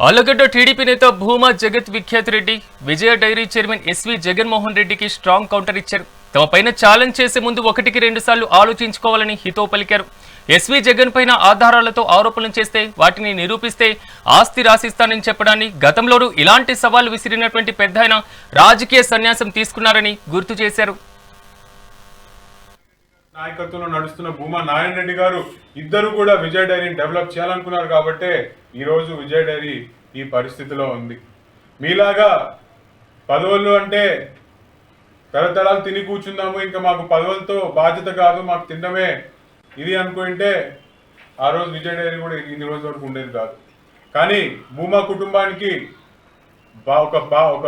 Allagadda TDP నేత Bhuma Jagat Vikhyat Reddy Vijaya dairy chairman SV Jaganmohan రెడ్డికి strong counter ఇచ్చారు. తమ పైన ఛాలెంజ్ చేసే ముందు ఒకటికి రెండు సార్లు ఆలోచించుకోవాలని హితో పలికారు. ఎస్వి జగన్ పైన ఆధారాలతో ఆరోపణలు చేస్తే వాటిని నిరూపిస్తే ఆస్తి రాసిస్తానని చెప్పడాన్ని గతంలోనూ ఇలాంటి సవాల్ విసిరినటువంటి పెద్ద రాజకీయ సన్యాసం తీసుకున్నారని గుర్తు చేశారు. నాయకత్వంలో నడుస్తున్న భూమా నారాయణ రెడ్డి గారు ఇద్దరు కూడా విజయ్ డైరీని డెవలప్ చేయాలనుకున్నారు కాబట్టే ఈరోజు విజయ్ డైరీ ఈ పరిస్థితిలో ఉంది. మీలాగా పదవులు అంటే తరతరాలు తిని కూర్చుందాము ఇంకా మాకు పదవులతో బాధ్యత కాదు మాకు తినడమే ఇది అనుకుంటే ఆ రోజు విజయ్ డైరీ కూడా ఇన్ని రోజుల వరకు ఉండేది కాదు. కానీ భూమా కుటుంబానికి బా ఒక బా ఒక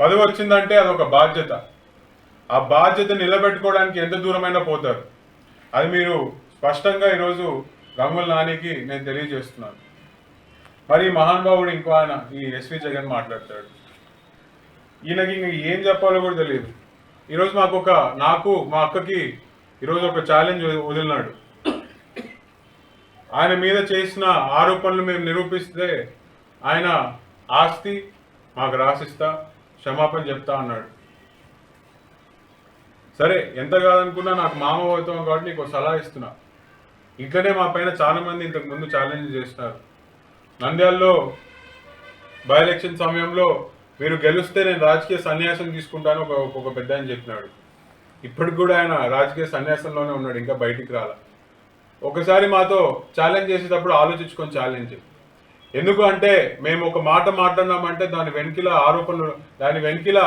పదవి వచ్చిందంటే అదొక బాధ్యత. ఆ బాధ్యత నిలబెట్టుకోవడానికి ఎంత దూరమైనా పోతారు. అది మీరు స్పష్టంగా ఈరోజు గంగుల నానికి నేను తెలియజేస్తున్నాను. మరి మహానుభావుడు ఇంకో ఆయన ఈ ఎస్వి జగన్ మాట్లాడతాడు. ఈయనకి ఇంక ఏం చెప్పాలో కూడా తెలియదు. ఈరోజు మాకు ఒక నాకు మా అక్కకి ఈరోజు ఒక ఛాలెంజ్ వదిలినాడు. ఆయన మీద చేసిన ఆరోపణలు మేము నిరూపిస్తే ఆయన ఆస్తి మాకు రాసిస్తా క్షమాపణ చెప్తా అన్నాడు. సరే ఎంత కాదనుకున్నా నాకు మామ అవుతాం కాబట్టి నీకు సలహా ఇస్తున్నా. ఇట్లనే మా పైన చాలామంది ఇంతకు ముందు ఛాలెంజ్ చేస్తున్నారు నంద్యాల్లో బై ఎలక్షన్ సమయంలో మీరు గెలిస్తే నేను రాజకీయ సన్యాసం తీసుకుంటాను ఒక ఒక పెద్ద అని చెప్పినాడు. ఇప్పటికి కూడా ఆయన రాజకీయ సన్యాసంలోనే ఉన్నాడు ఇంకా బయటికి రాల. ఒకసారి మాతో ఛాలెంజ్ చేసేటప్పుడు ఆలోచించుకొని ఛాలెంజ్ ఎందుకు అంటే మేము ఒక మాట మాట్లాడినామంటే దాని వెనుకల ఆరోపణలు దాని వెనుకల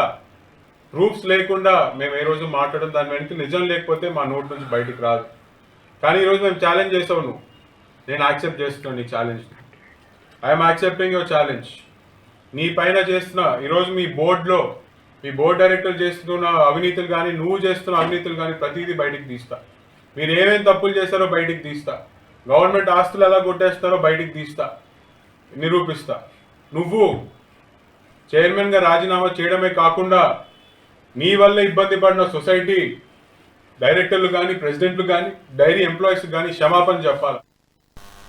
ప్రూఫ్స్ లేకుండా మేము ఏ రోజు మాట్లాడడం దాని వెనక నిజం లేకపోతే మా నోటి నుంచి బయటికి రాదు. కానీ ఈరోజు మేము ఛాలెంజ్ చేసావు నువ్వు. నేను యాక్సెప్ట్ చేస్తున్నాను నీ challenge I'm accepting your challenge నీ పైన చేస్తున్న ఈరోజు మీ బోర్డులో మీ బోర్డ్ డైరెక్టర్ చేస్తున్న అవినీతులు కానీ నువ్వు చేస్తున్న అవినీతులు కానీ ప్రతిదీ బయటికి తీస్తా. మీరు ఏమేమి తప్పులు చేస్తారో బయటికి తీస్తా. గవర్నమెంట్ ఆస్తులు ఎలా కొట్టేస్తారో బయటికి తీస్తా. నిరూపిస్తా. నువ్వు చైర్మన్గా రాజీనామా చేయడమే కాకుండా నీ వల్ల ఇబ్బంది పడిన సొసైటీ డైరెక్టర్లు కానీ ప్రెసిడెంట్లు కానీ డైరీ ఎంప్లాయీస్ కానీ క్షమాపణ చెప్పాలి.